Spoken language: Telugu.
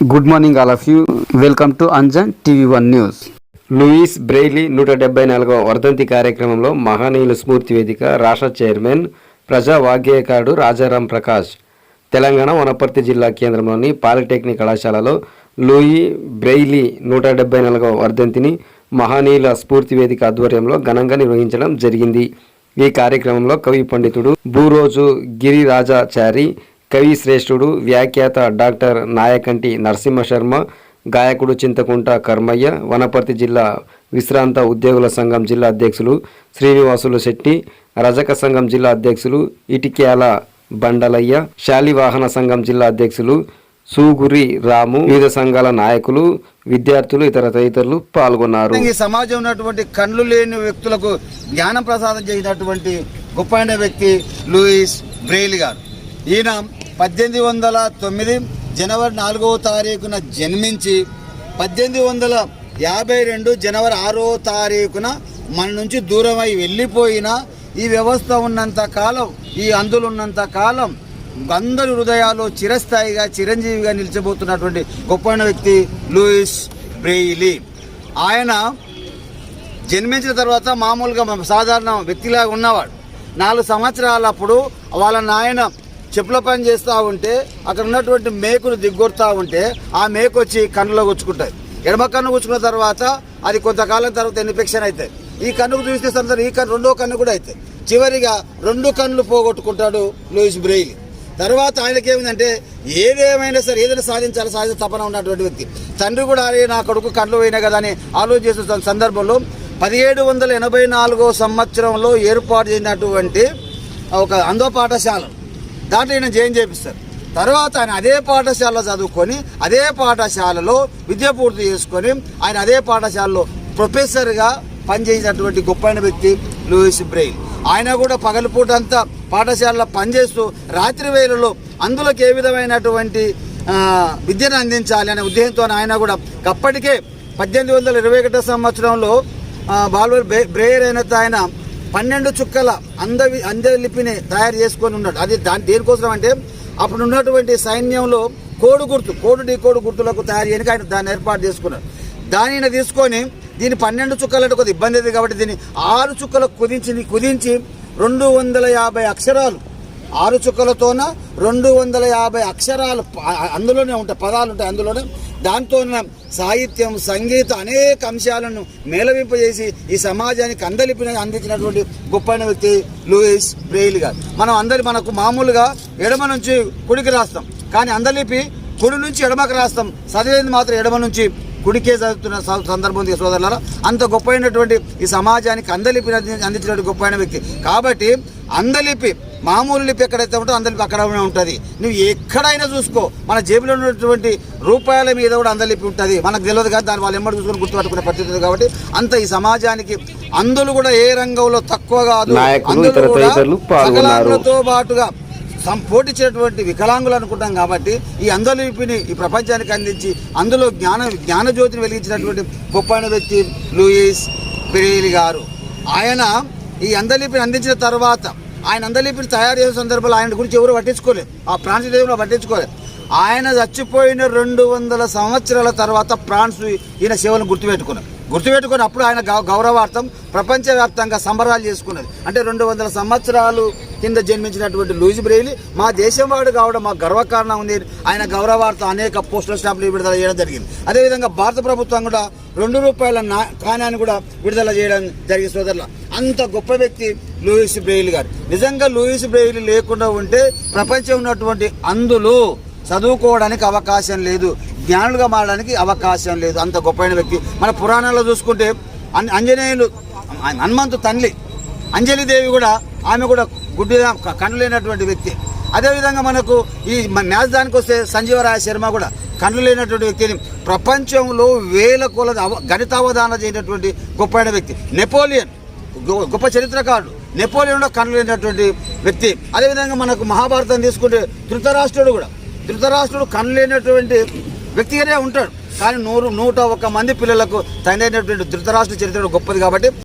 Good morning all of you welcome to Anjan TV one news Louis Braille నూట డెబ్బై నాలుగవ వర్ధంతి కార్యక్రమంలో మహనీయుల స్ఫూర్తి వేదిక రాష్ట్ర చైర్మన్ ప్రజా వాగ్గేయకారుడు రాజారాం ప్రకాష్. తెలంగాణ వనపర్తి జిల్లా కేంద్రంలోని పాలిటెక్నిక్ కళాశాలలో లూయి బ్రెయిలీ నూట డెబ్బై నాలుగవ వర్ధంతిని మహనీయుల స్ఫూర్తి వేదిక ఆధ్వర్యంలో ఘనంగా నిర్వహించడం జరిగింది. ఈ కార్యక్రమంలో కవి పండితుడు భూరోజు గిరిరాజాచారి కవి శ్రేష్ఠుడు వ్యాఖ్యాత డాక్టర్ నాయకంటి నరసింహ శర్మ గాయకుడు చింతకుంట కర్మయ్య వనపర్తి జిల్లా విశ్రాంత ఉద్యోగుల సంఘం జిల్లా అధ్యక్షులు శ్రీనివాసులు శెట్టి రజక సంఘం జిల్లా అధ్యక్షులు ఇటిక్యాల బండలయ్య శాలివాహన సంఘం జిల్లా అధ్యక్షులు సూగురి రాము వివిధ సంఘాల నాయకులు విద్యార్థులు ఇతర తదితరులు పాల్గొన్నారు. ఈ సమాజం ఉన్నటువంటి కళ్ళు లేని వ్యక్తులకు జ్ఞానం ప్రసాదం చేసినటువంటి గొప్పైన వ్యక్తి లూయిస్ బ్రెయిల్ గారు. ఈయన పద్దెనిమిది వందల తొమ్మిది జనవరి నాలుగవ తారీఖున జన్మించి పద్దెనిమిది వందల యాభై రెండు జనవరి ఆరో తారీఖున మన నుంచి దూరమై వెళ్ళిపోయిన ఈ వ్యవస్థ ఉన్నంత కాలం ఈ అందులు ఉన్నంత కాలం అందరి హృదయాలు చిరస్థాయిగా చిరంజీవిగా నిలిచబోతున్నటువంటి గొప్పైన వ్యక్తి లూయిస్ బ్రెయిలీ. ఆయన జన్మించిన తర్వాత మామూలుగా సాధారణ వ్యక్తిలాగా ఉన్నవాడు. నాలుగు సంవత్సరాలప్పుడు వాళ్ళ నాయన చెప్పుల పని చేస్తూ ఉంటే అక్కడ ఉన్నటువంటి మేకును దిగ్గొడతా ఉంటే ఆ మేకు వచ్చి కన్నులో గుచ్చుకుంటాయి. ఎడమ కన్ను గుచ్చుకున్న తర్వాత అది కొంతకాలం తర్వాత ఇన్ఫెక్షన్ అవుతాయి. ఈ కన్నుకు చూస్తే సందర్భం ఈ కన్ను రెండో కన్ను కూడా అవుతాయి. చివరిగా రెండు కన్నులు పోగొట్టుకుంటాడు లూయిస్ బ్రెయిల్. తర్వాత ఆయనకి ఏమిందంటే ఏదేమైనా సరే ఏదైనా సాధించాలి సాధించ తపన ఉన్నటువంటి వ్యక్తి. తండ్రి కూడా అరే నా కొడుకు కళ్ళు పోయినా కదా అని ఆలోచిస్తున్న సందర్భంలో పదిహేడు వందల ఎనభై నాలుగో సంవత్సరంలో ఏర్పాటు చేసినటువంటి ఒక అందో పాఠశాల దాంట్లో ఈయన జైన్ చేపిస్తారు. తర్వాత ఆయన అదే పాఠశాలలో చదువుకొని అదే పాఠశాలలో విద్య పూర్తి చేసుకొని ఆయన అదే పాఠశాలలో ప్రొఫెసర్గా పనిచేసినటువంటి గొప్పైన వ్యక్తి లూయిస్ బ్రెయిల్. ఆయన కూడా పగలపూట అంతా పాఠశాలలో పనిచేస్తూ రాత్రి వేళలో అందులోకి ఏ విధమైనటువంటి విద్యను అందించాలి అనే ఉద్దేశంతో ఆయన కూడా అప్పటికే పద్దెనిమిది వందల ఇరవై ఒకటో సంవత్సరంలో బాల్వర్ బ్రేయర్ అయిన ఆయన పన్నెండు చుక్కల అందవి అందలిపిని తయారు చేసుకొని ఉన్నాడు. అది దాని దేనికోసం అంటే అప్పుడు ఉన్నటువంటి సైన్యంలో కోడు గుర్తు కోడు ఢీ కోడు గుర్తులకు తయారు చేయడానికి ఆయన దాన్ని ఏర్పాటు చేసుకున్నాడు. దానిని తీసుకొని దీని పన్నెండు చుక్కలంటే కొద్ది ఇబ్బంది అవుతుంది కాబట్టి దీన్ని ఆరు చుక్కలకు కుదించి కుదించి రెండు వందల యాభై అక్షరాలు ఆరు చుక్కలతోన రెండు వందల యాభై అక్షరాలు అందులోనే ఉంటాయి పదాలు ఉంటాయి అందులోనే. దాంతో సాహిత్యం సంగీతం అనేక అంశాలను మేళవింపజేసి ఈ సమాజానికి అందలిపిన అందించినటువంటి గొప్పైన వ్యక్తి లూయిస్ బ్రెయిల్ గారు. మనం అందరి మనకు మామూలుగా ఎడమ నుంచి కుడికి రాస్తాం కానీ అందలిపి కుడి నుంచి ఎడమకు రాస్తాం. చదివేది మాత్రం ఎడమ నుంచి కుడికే చదువుతున్న స- సందర్భం ఉంది సోదరులారా. అంత గొప్పైనటువంటి ఈ సమాజానికి అందలిపి అందించినటువంటి గొప్పైన వ్యక్తి. కాబట్టి అందలిపి మామూలు లిపి ఎక్కడైతే ఉంటుందో అందలిపి అక్కడ ఉంటుంది. నువ్వు ఎక్కడైనా చూసుకో మన జేబులో ఉన్నటువంటి రూపాయల మీద కూడా అందలిపి ఉంటుంది. మనకు తెలియదు కానీ దాని వాళ్ళు ఎమ్మడి చూసుకొని గుర్తుపట్టుకునే పరిస్థితి ఉంది కాబట్టి అంత ఈ సమాజానికి అందులు కూడా ఏ రంగంలో తక్కువ కాదు. సకలాంగులతో పాటుగా సం పోటీచేటువంటి వికలాంగులు అనుకుంటాం కాబట్టి ఈ అందలిపిని ఈ ప్రపంచానికి అందించి అందులో జ్ఞాన జ్ఞానజ్యోతిని వెలిగించినటువంటి గొప్పైన వ్యక్తి లూయిస్ బ్రెయిలీ గారు. ఆయన ఈ అందలిపిని అందించిన తర్వాత ఆయన అందలిపిని తయారు చేసే సందర్భంలో ఆయన గురించి ఎవరు పట్టించుకోలేదు. ఆ ప్రాన్స్ దేవుడు పట్టించుకోలేదు. ఆయన చచ్చిపోయిన రెండు వందల సంవత్సరాల తర్వాత ఫ్రాన్స్ ఈయన సేవలను గుర్తుపెట్టుకున్నారు గుర్తుపెట్టుకుని అప్పుడు ఆయన గౌరవార్థం ప్రపంచవ్యాప్తంగా సంబరాలు చేసుకున్నది అంటే రెండు వందల సంవత్సరాలు కింద జన్మించినటువంటి లూయిస్ బ్రెయిలీ మా దేశం వాడు కావడం మా గర్వకారణం ఉంది. ఆయన గౌరవార్థం అనేక పోస్టల్ స్టాంపులు విడుదల చేయడం జరిగింది. అదేవిధంగా భారత ప్రభుత్వం కూడా రెండు రూపాయల నా కానాన్ని కూడా విడుదల చేయడం జరిగింది సోదరుల అంత గొప్ప వ్యక్తి లూయిస్ బ్రెయిల్ గారు. నిజంగా లూయిస్ బ్రెయిల్ లేకుండా ఉంటే ప్రపంచం ఉన్నటువంటి అందులో చదువుకోవడానికి అవకాశం లేదు జ్ఞానులుగా మారడానికి అవకాశం లేదు. అంత గొప్పైన వ్యక్తి. మన పురాణాల్లో చూసుకుంటే అంజనేయులు హనుమంతు తల్లి. అంజలిదేవి కూడా ఆమె కూడా గుడ్డి కన్ను లేనటువంటి వ్యక్తి. అదేవిధంగా మనకు ఈ మన మ్యాచ్ దానికి వస్తే సంజీవరాయ శర్మ కూడా కళ్ళు లేనటువంటి వ్యక్తిని. ప్రపంచంలో వేల కొలది గణితావధాన చేయనటువంటి గొప్పైన వ్యక్తి. నెపోలియన్. గొప్ప చరిత్రకారుడు. నెపోలియన్లో కనలేనటువంటి వ్యక్తి. అదేవిధంగా మనకు మహాభారతం తీసుకుంటే ధృతరాష్ట్రుడు కూడా. ధృతరాష్ట్రుడు కనలేనటువంటి లేనటువంటి వ్యక్తిగానే ఉంటాడు. కానీ నూరు నూట ఒక్క మంది పిల్లలకు తండ్రి అయినటువంటి ధృతరాష్ట్ర చరిత్ర గొప్పది కాబట్టి